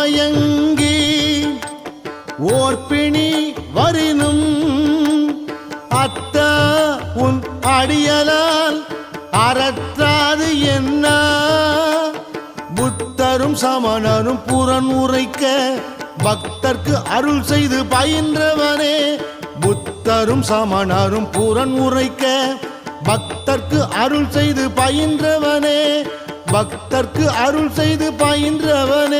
மயங்கி ஓர்பிணி வரினும் அத்த உன் அடியலால் அறற்றாது என்ன? புத்தரும் சமணரும் புறன் உரைக்க பக்தர்க்கு அருள் செய்து பயின்றவனே. புத்தரும் சமணரும் புறன் உரைக்க பக்தர்க்கு அருள் செய்து பயின்றவனே. பக்தர்க்கு அருள் செய்து பயின்றவனே.